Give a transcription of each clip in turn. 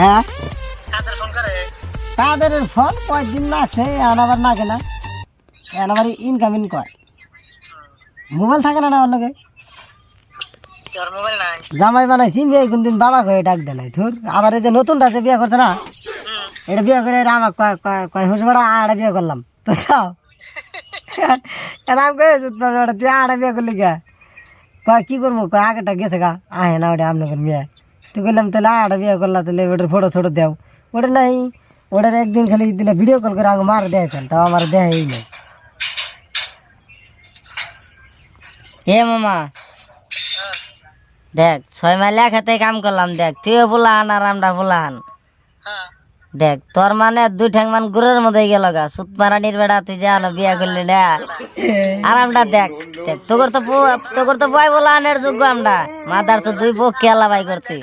হ্যাঁ? কাদের ফোন করে। তাদের ফোন কয়েকদিন লাগছে এখন আবার নাগে না। এখন আবার ইনকামিং কয়। মোবাইল থাকে না না অন্যকে? জামাই বানাইছি মেয়ে কোনদিন বাবা কয়ে ডাক দেয় ধর আবার এই যে নতুনটা যে বিয়ে করছে না এটা বিয়ে করে আমাকে কয় হুস বেড়া আড়া বিয়ে করলাম। তো চাও তোর বেটা তুই আড়া বিয়ে করলি গা কয় কি করব? কয় আগেটা গেছে গা। আহে না ওটা আপনার মেয়ে তুই বললাম তাহলে আড়া বিয়ে করলা, তাহলে ওটার ফটো ছোটো দেও। ওটা নাই, ওটার একদিন খালি দিলে ভিডিও কল করে আমাকে মার দেয়ছেন তাও আমার দেখাই নাই। এ মামা, দেখ, ছয় মাইল খেতে কাম করলাম, দেখ, তুইও বলান আর আমরা বলান হ্যাঁ। দেখ তোর মানে দুই ঠ্যাং মান গুড়ের মধ্যে গেল গা। সুত মারানির বেড়া তুই যা না বিয়া করলি না? আর আমরা দেখ দেখ তোর তো তোর তো বয় বলানের যোগ্য আমরা। মাদার তো দুই বউ কেলা বাই করছি।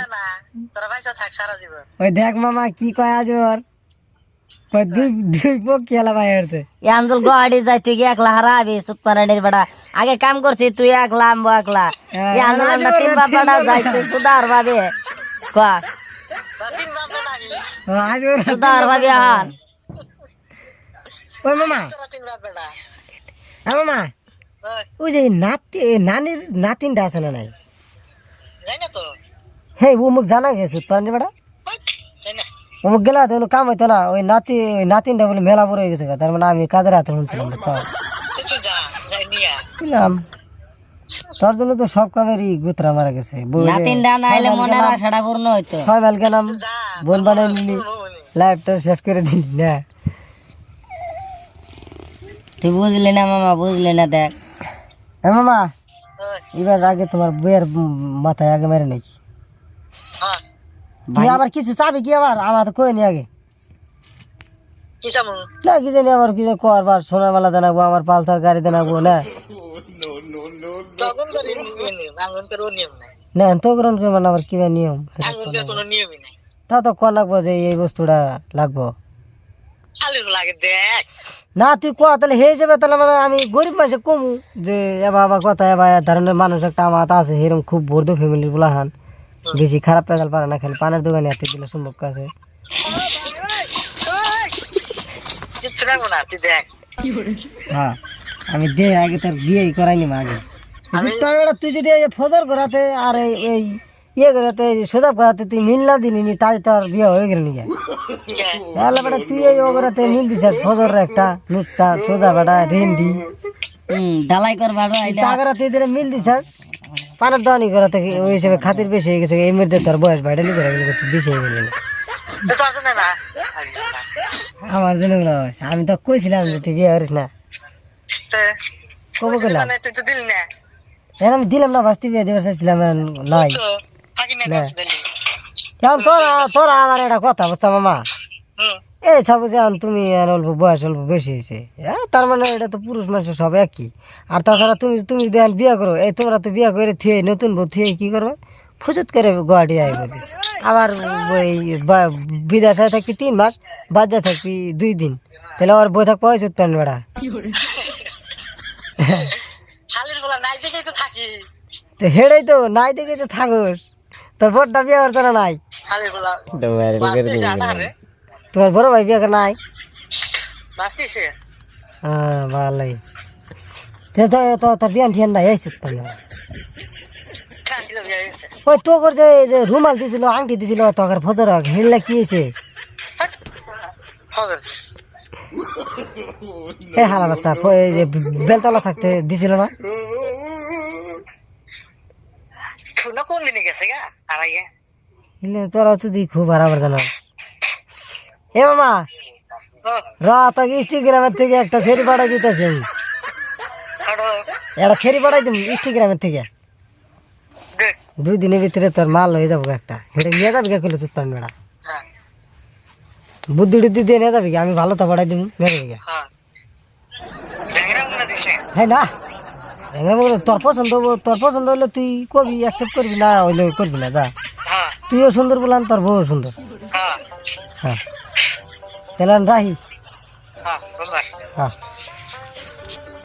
ওই দেখ মামা কি কয় আজ ওর? খেলা আগে কাম করছি তুই একলা আমবো একলা। তুই সুদার ভাবে। কয়া তোর তিন বাপ নাই আজ ওর সুদার ভাবি ওই মামা। হ্যাঁ মামা। ওই, ওই যে নাতি নানির নাতিনটা আছে না নাই? যাই না তো জানা গেছে পানি বেটা ওই, যাই না? অমুক গেলা তো কাম হইতো না। ওই নাতি ওই নাতিনটা বলে মেলা বড় হয়ে গেছে তার মানে আমি কাদের হাতে শুনছিলাম চাও বুঝলাম তোর জন্য তো সব কামেরই গুতরা মারা গেছে। বউ রে, নাতিন মনের আশাটা পূর্ণ হইতো। ছয় মাইল গেলাম। বোন বানাই নিলি বউনি। লাইফটা শেষ করে দিলি না তুই বুঝলি না মামা বুঝলি না দেখ। হ্যাঁ মামা ওই, এবার আগে তোমার বইয়ের উম মাথায় আগে মেরে নেই। হ্যাঁ তুই আবার কিছু চাবি কি আবার? আমার তো কই নি আগে? কি চামু না কি জানি আবার কিছু করবার সোনার মালা দেনাবো আমার পালসার গাড়ি দেনাবো না। তখন করে নিয়ম আঙ্গন করে ও নিয়ম নাই। না তো গ্রহণ করবেন আবার কিবা নিয়ম? আঙ্গন করে কোনো নিয়মই নাই। তা তো কোন লাগবো যে এই বস্তুটা লাগবো। না তুই ক তাহলে হে হিসেবে তাহলে মানে আমি গরিব মানুষে কমু যে এবার আবার কথা এবার ধরনের মানুষ একটা আমার আছে এরকম খুব বর্ধ ফ্যামিলির বলা হান। বেশি খারাপ পেদাল পারে না খালি পানের দোকানে হাতে দিলে সম্ভব তুই হ্যাঁ আমি দে আগে তোর বিয়ে করাইনি আগে। তুই যদি ফজর করাতে আর এই ইয়ে করাতে সোজা করাতে তুই মিল না দিলি নি তাই তোর বিয়ে হয়ে গেল নি তাহলে বেটা তুই এই ও করাতে মিল দিছিস ফজর একটা লুচ্চা সোজা বেটা রেন্ডি। হুম ডালাই করবা এটা টাকারা তুই দিলে মিল দিছিস? পানের দানি করাতে ওই হিসেবে খাতির বেশি হয়ে গেছে এই মধ্যে তোর বয়স বাইডালি করে গেলে বেশি হয়ে গেলি তো আমার জন্য। আমি তো কইছিলাম যে তুই বিয়ে করিস না। কবে গেলাম মানে তুই তো দিল না। এখন আমি দিলাম না বাস্তি বিয়ে দেওয়ার চাইছিলাম নাই তোরা তোরা আমার একটা কথা বুঝছ মামা? এই যে এখন তুমি আর অল্প বয়স অল্প বেশি হয়েছে হ্যাঁ তার মানে এটা তো পুরুষ মানুষের সব একই। আর তাছাড়া তুমি তুমি যদি এখন বিয়ে করো এই তোমরা তো বিয়ে করে থুয়ে নতুন বউ থুয়ে কি করবে? ফুজুত করে গুয়াহাটি আই বলবি আবার ওই বা- বিদেশে থাকবি তিন মাস বাজার থাকবি দুই দিন। তাহলে আর বই থাকব ওই চুত্তান বেড়া। হেড়েই তো নাই দেখে তো থাকোস। তোর বোরটা বিয়ে করতে নাই? তোমার বড় ভাই বিয়ে করে নাই? হ্যাঁ ভালোই। তো তো তো তোর বিয়ান ঠিয়ান নাই বেড়া গেছে ওই তো করছে যে রুমাল দিছিল আংটি দিছিল তখন ফজর হেললা কি হয়েছে? এ হালা বাচ্চা এই যে বেলতলা থাকতে দিছিল না? কোন দিনে গেছে গা? আগে তোরা তো দি খুব হারাবার জানো। এ মামা ও র তোকে ইনস্টাগ্রামের থেকে একটা ছেড়ি পাঠাই দিতেছি আমি। একটা ছেড়ি পাঠাই দিম ইনস্টাগ্রামের থেকে। দুই দিনের ভিতরে তোর মাল হয়ে যাব একটা। হেঁটে নিয়ে যাবি খুলে চুত্তান বেড়া। হ্যাঁ। বুদ্ধি টুদ্ধি দিয়ে নিয়ে যাবি? আমি ভালো তো পাঠাই দিম। নিয়ে যাবি? হ্যাঁ। হ্যাঁ না। এখানে বলে তোর পছন্দ তোর পছন্দ হলে তুই কবি অ্যাকসেপ্ট করবি না হইলে করবি না যা। হ্যাঁ। তুইও সুন্দর বললাম তোর বউ সুন্দর। হ্যাঁ। হ্যাঁ। তাহলে রাহি হ্যাঁ হ্যাঁ।